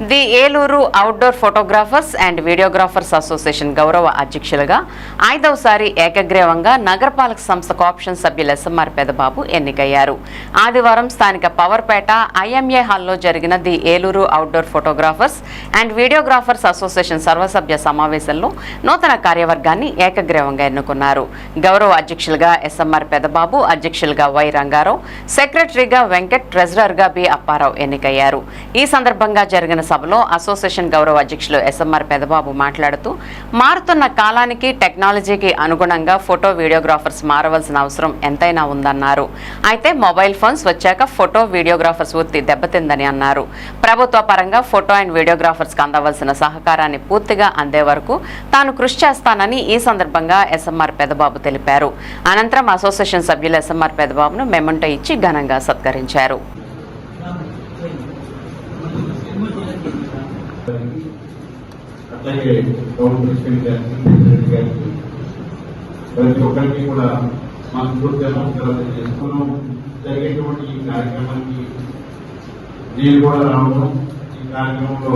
The Eluru outdoor photographers and videographers association గౌరవ అధ్యక్షులుగా ఐదవసారి ఏకగ్రీవంగా నగరపాలక సంస్థ ఆప్షన్ సభ్యులు ఎస్ఎంఆర్ పెదబాబు ఎన్నికయ్యారు. ఆదివారం స్థానిక పవర్పేట ఐఎంఏ హాల్లో జరిగిన the Eluru outdoor photographers and videographers association సర్వసభ్య సమావేశంలో నూతన కార్యవర్గాన్ని ఏకగ్రీవంగా ఎన్నుకున్నారు. గౌరవ అధ్యక్షులుగా ఎస్ఎంఆర్ పెదబాబు అధ్యక్షులుగా వై రంగారావు సెక్రటరీగా వెంకట్ ట్రెజరర్గా బి అప్పారావు ఎన్నికయ్యారు. ఈ సందర్భంగా జరిగిన సభలో అసోసియేషన్ గౌరవ అధ్యక్షులు ఎస్ఎంఆర్ పెదబాబు మాట్లాడుతూ మారుతున్న కాలానికి టెక్నాలజీకి అనుగుణంగా ఫోటో వీడియోగ్రాఫర్స్ మారవలసిన అవసరం ఎంతైనా ఉందన్నారు. అయితే మొబైల్ ఫోన్స్ వచ్చాక ఫోటో వీడియోగ్రాఫర్స్ వృత్తి దెబ్బతిందని అన్నారు. ప్రభుత్వ పరంగా ఫోటో అండ్ వీడియోగ్రాఫర్స్కి అందవలసిన సహకారాన్ని పూర్తిగా అందే వరకు తాను కృషి చేస్తానని ఈ సందర్భంగా ఎస్ఎంఆర్ పెదబాబు తెలిపారు. అనంతరం అసోసియేషన్ సభ్యులు ఎస్ఎంఆర్ పెదబాబును మెమంటో ఇచ్చి ఘనంగా సత్కరించారు. అట్లాగే గౌరవ ప్రెసిడెంట్ గారికి ప్రెసిడెంట్ గారికి ప్రతి ఒక్కరికి కూడా మనస్ఫూర్తిగా నమస్కారాలు చేసుకున్నాం జరిగేటువంటి ఈ కార్యక్రమానికి నేను కూడా రావడం ఈ కార్యక్రమంలో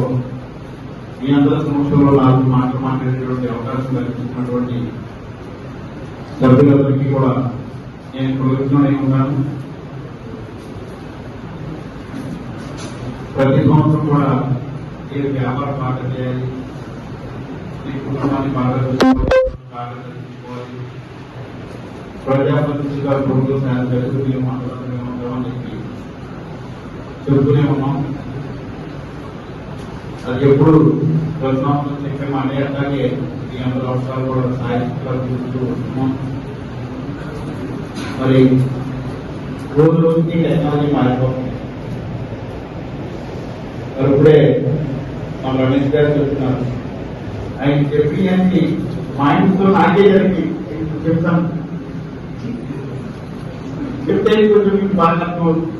మీ అందరి సమక్షంలో నాకు మాటలు మాట్లాడేటువంటి అవకాశం కల్పించినటువంటి సభ్యులందరికీ కూడా నేను కృతజ్ఞుడై ఉన్నాను. ప్రతి సంవత్సరం కూడా మీరు వ్యాపారం బాగా చేయాలి మీ కుటుంబాన్ని బాగా చూసుకోవాలి బాగా చదివించుకోవాలి ప్రజాప్రతినిధిగా ప్రభుత్వ సేవ చేస్తూ మేము అందరం ఉంటామని చెప్పి చెబుతూనే ఉన్నాం అది ఎప్పుడు ప్రతి సంవత్సరం చెప్పే మాట అట్లాగే మీ అందరి అవసరాలు కూడా సాధించుగా చూస్తూ వస్తున్నాం మరి రోజు రోజుకి టెక్నాలజీ మారిపోతుంది మరి ఇప్పుడే మా రమేష్ గారు చెప్తున్నారు ఆయన చెప్పి అని మైండ్తో నాకే జరిగి చెప్తాను చెప్తే కొంచెం మీకు బాగా అర్థమవుతుంది